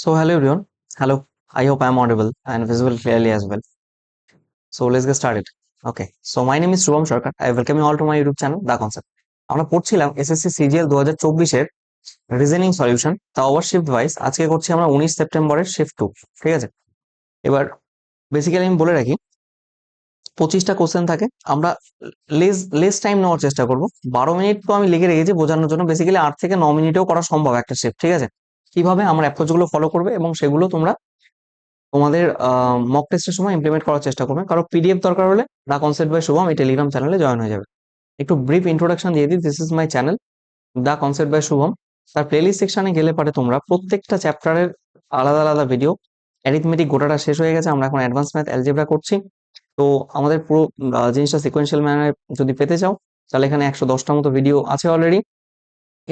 So, hello everyone. Hello. I hope I'm audible and visible clearly as well. So, let's get started. Okay. So, my name is Shubham Sarkar. I welcome you all to my YouTube channel, The Concept. আমরা পড়ছিলাম SSC CGL দু হাজার চব্বিশের reasoning solution তা over shift wise আজকে করছি আমরা উনিশ সেপ্টেম্বরের শিফট টু ঠিক আছে এবার বেসিক্যালি আমি বলে রাখি, পঁচিশটা কোশ্চেন থাকে আমরা লেস লেস টাইম নেওয়ার চেষ্টা করব বারো মিনিট তো আমি লিখে রেখেছি, বোঝানোর জন্য বেসিক্যালি আট থেকে ন মিনিটেও করা সম্ভব একটা শিফট ঠিক আছে কীভাবে আমার অ্যাপ্রোচগুলো ফলো করবে এবং সেগুলো তোমরা তোমাদের মক টেস্টের সময় ইমপ্লিমেন্ট করার চেষ্টা করবে। কারও পিডিএফ দরকার হলে দা কনসেপ্ট বাই শুভম, এই টেলিগ্রাম চ্যানেলে জয়েন হয়ে যাবে। একটু ব্রিফ ইন্ট্রোডাকশন দিয়ে দিই this is my channel the concept by Shubham. তার প্লেলিস্ট সেকশনে গেলে পারে তোমরা প্রত্যেকটা চ্যাপ্টারের আলাদা আলাদা ভিডিও অ্যারিথমেটিক গোটাটা শেষ হয়ে গেছে, আমরা এখন অ্যাডভান্স ম্যাথ অ্যালজেব্রা করছি। তো আমাদের পুরো জিনিসটা সিকোয়েন্সিয়াল ম্যানারে যদি পেতে চাও, তাহলে এখানে একশো দশটা মতো ভিডিও আছে অলরেডি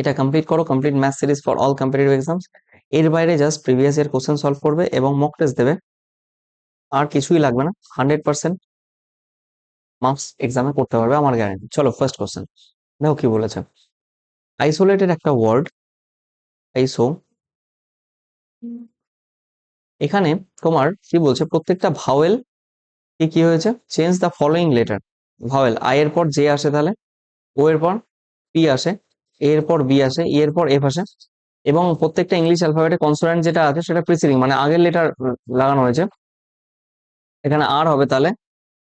এটা কমপ্লিট করো complete math series for all competitive exams এর বাইরে just previous year question solve করবে এবং মক টেস্ট দেবে। আর কিছুই লাগবে না হান্ড্রেড পার্সেন্ট মার্কস এক্সামে করতে পারবে আমার গ্যারান্টি চলো ফার্স্ট কোশ্চেন দেখো কি বলেছে। আইসোলেটেড একটা ওয়ার্ড আইসো এখানে তোমার কি বলছে, প্রত্যেকটা ভাওয়েল কি কি হয়েছে? Change the following letter vowel I এর পর জে আসে তাহলে ও এর পর পি আসে। এর পর বি আসে ই এর পর এফ আসে এবং প্রত্যেকটা ইংলিশ অ্যালফাবেটে কনসোনেন্ট যেটা আছে সেটা প্রিসিডিং মানে আগের লেটার লাগানো হয়েছে। এখানে আর হবে তাহলে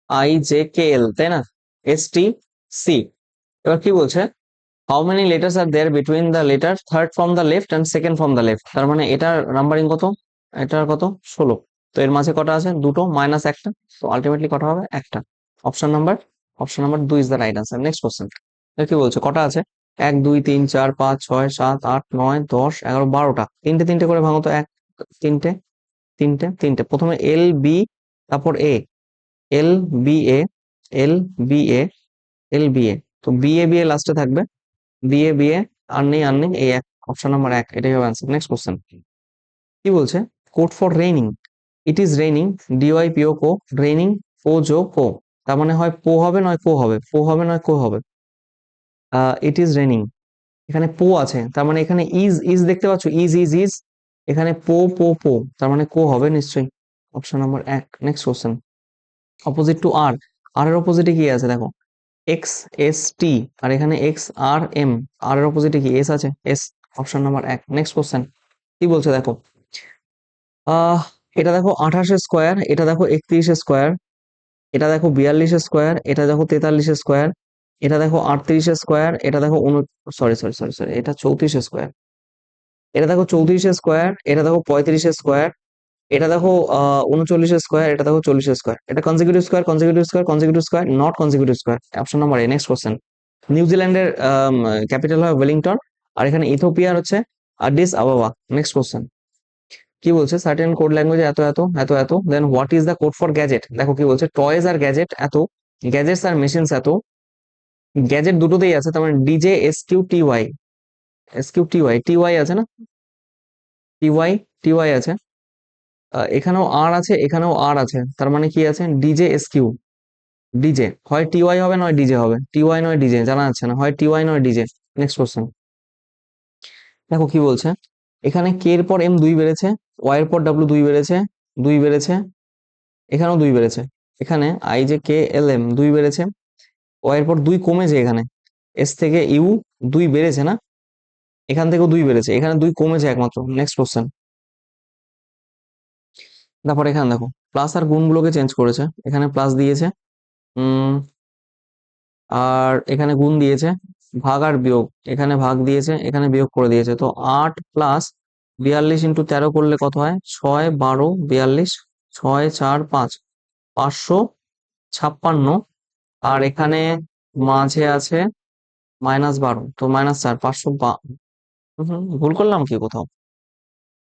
আই জে কে এল তাই না? এস টি সি এবার কি বলছে? How many letters are there between the letter third from the left and second from the left তার মানে এটার নাম্বারিং কত? এটার কত? ষোলো। তো এর মাঝে কটা আছে? দুটো মাইনাস একটা। তো আলটিমেটলি কটা হবে? একটা। অপশন নাম্বার অপশন নাম্বার দুই is the right answer next question কি বলছে? কটা আছে? এক, দুই, তিন, চার, পাঁচ, ছয়, সাত, আট, নয়, দশ, এগারো, বারোটা। তিনটে তিনটে করে ভাঙো তো এক, তিনটে তিনটে তিনটে। প্রথমে এল, বি, তারপর A. L, B, A, L, B, A, L, B, A. তো বি, এ বি, এ লাস্টে থাকবে। বি, এ বি, এ, আর নেই আর নেই, এই এক অপশন নাম্বার এক, এটাই হবে অ্যান্সার নেক্সট কোশ্চেন কি বলছে? Code for raining it is raining DY PO co raining ও জো কো তার মানে হয় পো হবে, নয় কো হবে। পো হবে, নয় কো হবে। ইট ইজ রেনিং এখানে পো আছে, তার মানে এখানে ইজ ইজ দেখতে পাচ্ছ? ইজ ইজ ইজ এখানে পো পো পো, তার মানে কো হবে নিশ্চয়ই। অপশন নাম্বার এক next question opposite to R R এর অপোজিটে কি আছে? দেখো এক্স এস টি আর এখানে এক্স আর এম আর এর অপোজিটে কি? এস আছে এস অপশন নাম্বার এক। নেক্সট কোশ্চেন কি বলছে দেখো? এটা দেখো আঠাশ স্কোয়ার এটা দেখো একত্রিশ স্কোয়ার এটা দেখো বিয়াল্লিশ স্কোয়ার এটা দেখো তেতাল্লিশ স্কোয়ার এটা দেখো আটত্রিশ স্কোয়ার, এটা দেখো সরি সরি সরি সরি এটা চৌত্রিশ স্কোয়ার। এটা দেখো চৌত্রিশ স্কোয়ার, এটা দেখো পঁয়ত্রিশ স্কোয়ার, এটা দেখো উনচল্লিশ স্কোয়ার, এটা দেখো চল্লিশ স্কোয়ার। এটা consecutive square consecutive square consecutive square not consecutive square option number A next question নিউজিল্যান্ডের ক্যাপিটাল হয় ওয়েলিংটন আর এখানে ইথোপিয়ার হচ্ছে আডিস আবাবা নেক্সট কোশ্চেন কি বলছে? সার্টেন কোড ল্যাঙ্গুয়েজে এত এত এত এত। Then what is the code for gadget দেখো কি বলছে? টয়েজ আর গ্যাজেট এত গ্যাজেটস আর মেশিনস এত। গ্যাজেট দুটোতেই আছে, তার মানে DJ S Q T Y S Q T Y T Y আছে না? টি ওয়াই টি ওয়াই আছে। এখানেও আর আছে, এখানেও আর আছে, তার মানে কি আছে? ডিজে এস কিউ ডিজে হয় টি ওয়াই হবে, নয় ডিজে হবে। টি ওয়াই নয় ডিজে জানা যাচ্ছে না। হয় টি ওয়াই নয় ডিজে নেক্সট কোশ্চেন দেখো কি বলছে? এখানে কে এর পর এম দুই বেড়েছে ওয়াই এর পর ডাব্লিউ দুই বেড়েছে দুই বেড়েছে, এখানেও দুই বেড়েছে। এখানে আই যে কে এল এম দুই বেড়েছে এর পর দুই কমেছে এখানে। এস থেকে ইউ দুই বেড়েছে না? এখান থেকেও দুই বেড়েছে। এখানে দুই কমেছে একমাত্র। নেক্সট কোশ্চেন তারপর এখানে দেখো প্লাস আর গুণগুলোকে চেঞ্জ করেছে। এখানে প্লাস দিয়েছে আর এখানে গুণ দিয়েছে, ভাগ আর বিয়োগ। এখানে ভাগ দিয়েছে, এখানে বিয়োগ করে দিয়েছে। তো আট প্লাস বিয়াল্লিশ ইন্টু তেরো করলে কত হয়? ছয় বারো বিয়াল্লিশ, ছয় চার পাঁচ, পাঁচশো ছাপ্পান্ন আর এখানে মাঝে আছে মাইনাস বারো, তো মাইনাস চার, পাঁচশো ভুল করলাম কি কোথাও?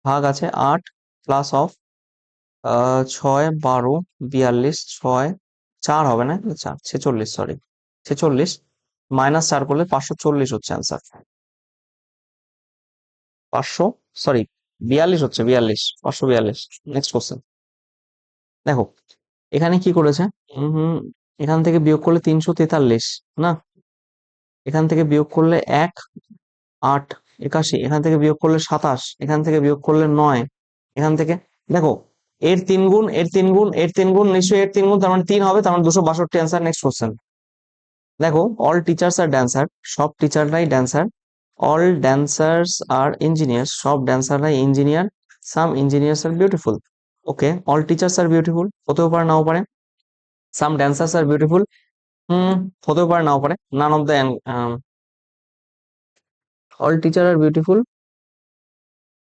ভাগ আছে আট প্লাস অফ ছয়, বারো, বিয়াল্লিশ, ছয়, চার হবে না? চার, ছেচল্লিশ সরি ছেচল্লিশ মাইনাস চার করলে পাঁচশো চল্লিশ হচ্ছে অ্যান্সার পাঁচশো সরি বিয়াল্লিশ হচ্ছে, বিয়াল্লিশ, পাঁচশো বিয়াল্লিশ নেক্সট কোশ্চেন দেখো, এখানে কি করেছে? এখান থেকে বিয়োগ করলে তিনশো তেতাল্লিশ, না? এখান থেকে বিয়োগ করলে এক, আট, একাশি, এখান থেকে বিয়োগ করলে সাতাশ, এখান থেকে বিয়োগ করলে নয়, এখান থেকে, দেখো, এর তিন গুণ, এর তিন গুণ, এর তিন গুণ, নিশ্চয়ই এর তিন গুণ, তার মানে তিন হবে, তার মানে দুশো বাষট্টি অ্যান্সার নেক্সট কোশ্চেন দেখো অল টিচার্স আর ড্যান্সার সব টিচাররাই dancer all dancers are engineer সব ড্যান্সাররাই engineer some engineers are beautiful okay all teachers are beautiful হতেও পারে, নাও পারে। সাম ড্যান্সার্স আর বিউটিফুল হুম হতেও পারে, নাও পারে। None of the all teacher are beautiful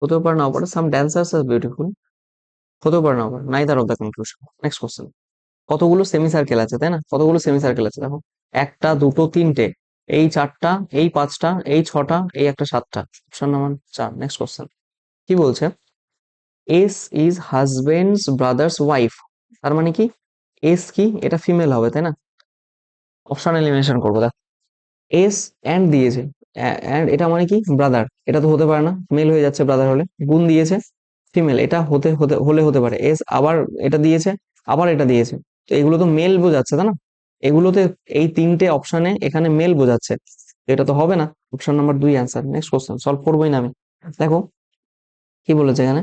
হতেও পারে, নাও পারে। সাম ড্যান্সার্স আর বিউটিফুল হতেও পারে, নাও পারে। Neither of the conclusion next question কতগুলো সেমি সার্কেল আছে, তাই না? কতগুলো সেমি সার্কেল আছে? দেখো, একটা, দুটো, তিনটে। এই চারটা, এই পাঁচটা, এই ছটা, এই একটা সাতটা। অপশন নাম্বার চার। নেক্সট কোশ্চেন কি বলছে? S is husband's brother's wife তার মানে কি? এস কি এটা ফিমেল হবে তাই না অপশন এলিমিনেশন করব দেখ এস অ্যান্ড দিয়েছে অ্যান্ড এটা মানে কি ব্রাদার এটা তো হতে পারে না মেল হয়ে যাচ্ছে ব্রাদার হলে গুণ দিয়েছে ফিমেল এটা হতে হতে হলে হতে পারে এস আবার এটা দিয়েছে আবার এটা দিয়েছে তো এগুলো তো মেল বোঝাচ্ছে তাই না এগুলোতে এই তিনটে অপশনে এখানে মেল বোঝাচ্ছে এটা তো হবে না অপশন নাম্বার দুই অ্যান্সার নেক্সট কোশ্চেন সলভ করবোই না আমি দেখো কি বলেছে এখানে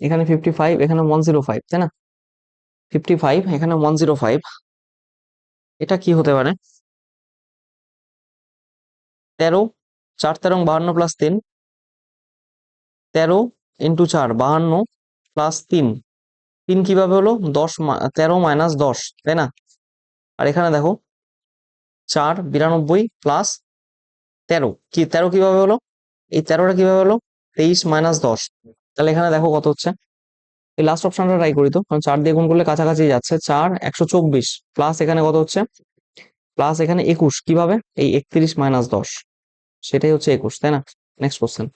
এখানে ফিফটি ফাইভ এখানে ওয়ান জিরো ফাইভ তাই না? ফিফটি ফাইভ এখানে ওয়ান জিরো ফাইভ এটা কি হতে পারে? তেরো, চার তেরো বাহান্ন প্লাস তিন, তেরো ইন্টু চার, বাহান্ন প্লাস তিন। তিন কীভাবে হলো? দশ তেরো মাইনাস দশ, তাই না? আর এখানে দেখো, চার বিরানব্বই প্লাস তেরো। কি, তেরো কীভাবে হলো? এই তেরোটা কীভাবে হলো? তেইশ মাইনাস দশ। তাহলে এখানে দেখো কত হচ্ছে? এই লাস্ট অপশনটা ট্রাই করি তো। কারণ চার দিয়ে গুণ করলে কাছাকাছি যাচ্ছে চার, একশো চব্বিশ। প্লাস এখানে কত হচ্ছে? প্লাস এখানে একুশ। কীভাবে? এই একত্রিশ মাইনাস দশ। সেটাই হচ্ছে একুশ, তাই না? নেক্সট কোশ্চেন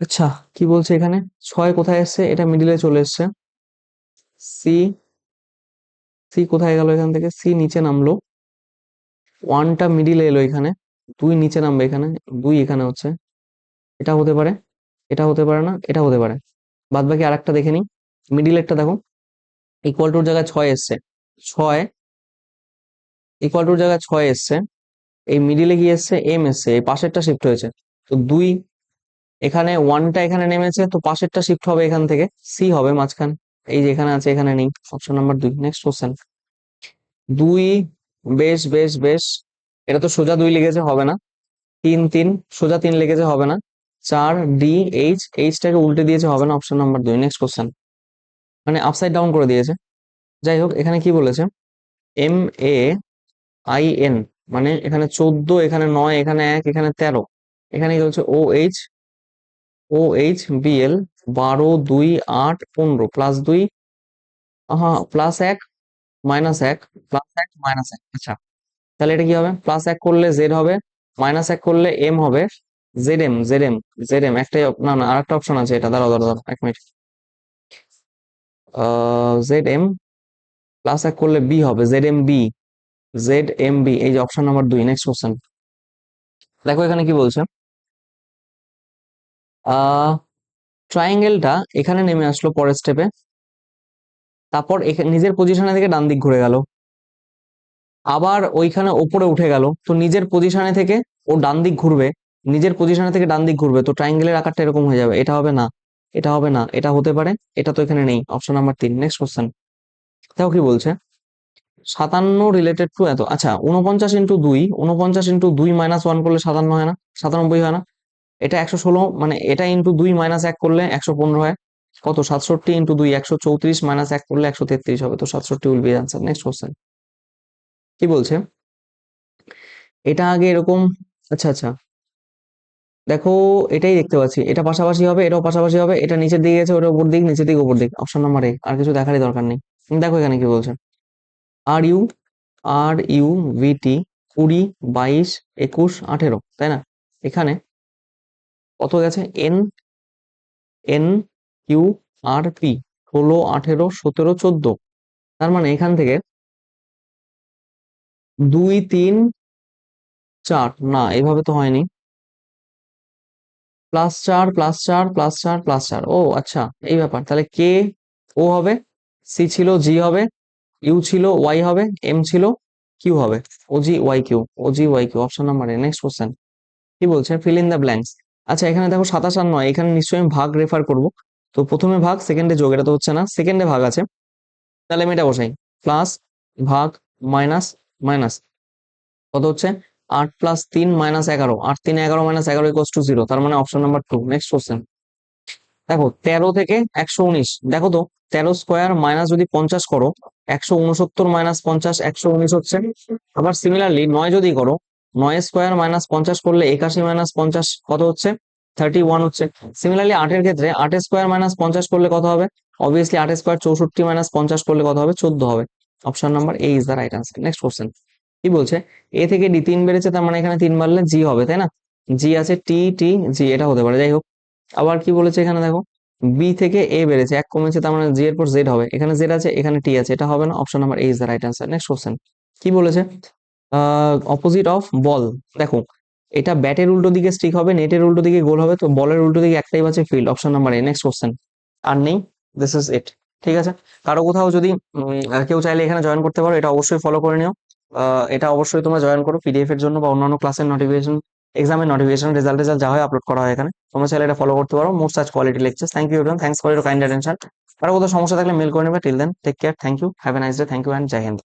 আচ্ছা কি বলছে এখানে? ছয় কোথায় এসছে? এটা মিডিলে চলে এসছে। সি সি কোথায় গেল এখান থেকে? সি নিচে নামলো। ওয়ানটা মিডিলে এলো এখানে। দুই নিচে নামবে এখানে। দুই এখানে হচ্ছে। এটা হতে পারে। এটা হতে পারে না, এটা হতে পারে। বাদ বাকি আরেকটা দেখে নিই। মিডিলেরটা দেখো। ইকুয়াল টুর জায়গায় ছয় এসছে। ছয় ইকুয়াল টুর জায়গায় ছয় এসছে। এই মিডিলে গিয়ে এসছে? এম এসছে। এই পাশেরটা শিফট হয়েছে। তো দুই এখানে ওয়ানটা এখানে নেমেছে, তো পাশেরটা শিফট হবে এখান থেকে। সি হবে মাঝখান। এই যে এখানে আছে, এখানে নেই। অপশন নাম্বার দুই। নেক্সট কোশ্চেন দুই, বেশ বেশ বেশ। এটা তো সোজা দুই লেগেছে, হবে না। তিন তিন। সোজা তিন লেগেছে, হবে না। চার ডি এইচ এইচটাকে উল্টে দিয়েছে হবে না অপশন নাম্বার দুই। নেক্সট কোশ্চেন মানে আপসাইড ডাউন করে দিয়েছে। যাই হোক, এখানে কি বলেছে? এম এ আই এন মানে এখানে চোদ্দ, এখানে নয়, এখানে এক, এখানে তেরো। এখানে কি বলছে? O H O H BL বারো, দুই, আট, পনেরো। প্লাস দুই হ্যাঁ প্লাস এক মাইনাস এক প্লাস এক মাইনাস এক। আচ্ছা তাহলে এটা কি হবে? প্লাস এক করলে জেড হবে মাইনাস এক করলে এম হবে Z M Z M Z M একটাই না না, আরেকটা অপশন আছে এটা, দাঁড়াও দাঁড়াও এক মিনিট জেড এম প্লাস এক করলে বি হবে Z M B Z M B এই যে অপশন নাম্বার দুই নেক্সট কোশ্চেন দেখো এখানে কি বলছে? ট্রায়াঙ্গেলটা এখানে নেমে আসলো পরের স্টেপে তারপর নিজের পজিশনে থেকে ডান দিক ঘুরে গেল, আবার ওইখানে ওপরে উঠে গেল, তো নিজের পজিশনে থেকে ও ডান দিক ঘুরবে নিজের পজিশনে থেকে ডান দিক ঘুরবে, তো ট্রায়াঙ্গেলের আকারটা এরকম হয়ে যাবে। এটা হবে না, এটা হবে না, এটা হতে পারে, এটা তো এখানে নেই। অপশন নাম্বার তিন নেক্সট কোশ্চেন দেখো কি বলছে? সাতান্ন রিলেটেড টু এত আচ্ছা উনপঞ্চাশ ইন্টু দুই উনপঞ্চাশ ইন্টু দুই মাইনাস ওয়ান করলে সাতান্ন হয় না, সাতানব্বই হয় না। এটা একশো ষোলো মানে এটা ইন্টু দুই মাইনাস এক করলে একশো পনেরো হয়। কত? সাতষট্টি ইন্টু দুই, একশো চৌত্রিশ মাইনাস এক করলে একশো তেত্রিশ হবে, তো সাতষট্টি will be answer next question কি বলছে? এটা আগে এরকম আচ্ছা আচ্ছা। দেখো, এটাই দেখতে পাচ্ছি। এটা পাশাপাশি হবে, এটাও পাশাপাশি হবে, এটা নিচের দিকে গেছে, ওটা উপর দিক, নিচের দিকে উপর দিক। অপশন নাম্বার এ আর কিছু দেখারই দরকার নেই। দেখো এখানে কি বলছে। আর ইউ আর ইউ ভিটি কুড়ি, বাইশ, একুশ, আঠেরো, তাই না? এখানে কত গেছে? N N Q R P ষোলো, আঠেরো, সতেরো, চোদ্দ। তার মানে এখান থেকে দুই, তিন, চার, না, এভাবে তো হয়নি। প্লাস চার প্লাস চার প্লাস চার প্লাস চার। ও আচ্ছা এই ব্যাপার। তাহলে কে ও হবে সি ছিল জি হবে ইউ ছিল ওয়াই হবে এম ছিল কিউ হবে। O G Y Q O G Y Q option number A next question কি বলছে? ফিল ইন দ্য ব্ল্যাঙ্কস আচ্ছা এখানে দেখো সাতাশ আর নয়, এখানে নিশ্চয়ই আমি ভাগ রেফার করব। তো প্রথমে ভাগ সেকেন্ডে যোগ, এটা তো হচ্ছে না। সেকেন্ডে ভাগ আছে। তাহলে আমি এটা বসাই। প্লাস ভাগ মাইনাস মাইনাস কত হচ্ছে? আট প্লাস তিন মাইনাস এগারো। আট তিন এগারো মাইনাস এগারো ইকোয়াস টু জিরো তার মানে option number two next question দেখো, তেরো থেকে একশো উনিশ। দেখো তো, তেরো স্কোয়ার মাইনাস যদি পঞ্চাশ করো, একশো উনসত্তর মাইনাস পঞ্চাশ, একশো উনিশ হচ্ছে। আবার সিমিলারলি নয় যদি করো, নয় স্কোয়ার মাইনাস পঞ্চাশ করলে একাশি মাইনাস পঞ্চাশ কত হচ্ছে? থার্টি ওয়ান হচ্ছে। সিমিলারলি আটের ক্ষেত্রে আটের স্কোয়ার মাইনাস পঞ্চাশ করলে কত হবে? অবভিয়াসলি আটের স্কোয়ার চৌষট্টি মাইনাস পঞ্চাশ করলে কত হবে? চোদ্দ হবে। Option number A is the right answer next question কি বলছে? এ থেকে ডি তিন বেড়েছে, তার মানে এখানে তিন বাড়লে জি হবে, তাই না? জি আছে টি টি জি এটা হতে পারে যাই হোক আবার কি বলেছে এখানে দেখো? বি থেকে এ বেড়েছে, এক কমেছে, তার মানে জি এর পর জেড হবে। এখানে জেড আছে, এখানে টি আছে, এটা হবে না option number A is the right answer next question কি বলেছে? অপোজিট অফ বল দেখো, এটা ব্যাটের উল্টো দিকে স্টিক হবে, নেটের উল্টো দিকে গোল হবে, তো বলের উল্টো দিকে একটাই আছে field option number A next question আর নেই দিস ইজ ইট ঠিক আছে? কারও কোথাও যদি কেউ চাইলে এখানে জয়েন করতে পারো, এটা অবশ্যই ফলো করে নিও। এটা অবশ্যই তোমরা জয়েন করো পিডিএফ এর জন্য বা অন্যান্য ক্লাসের নোটিফিকেশন এক্সামের নোটিফিকেশন রেজাল্ট রেজাল্ট যা হয় আপলোড করা হয় এখানে। তোমরা চাইলে এটা ফলো করতে পারো। More such quality lecture thank you thanks for your kind attention আর কোথাও সমস্যা থাকলে মেল করে নেবে। Till then take care thank you have a nice day thank you and Jai Hind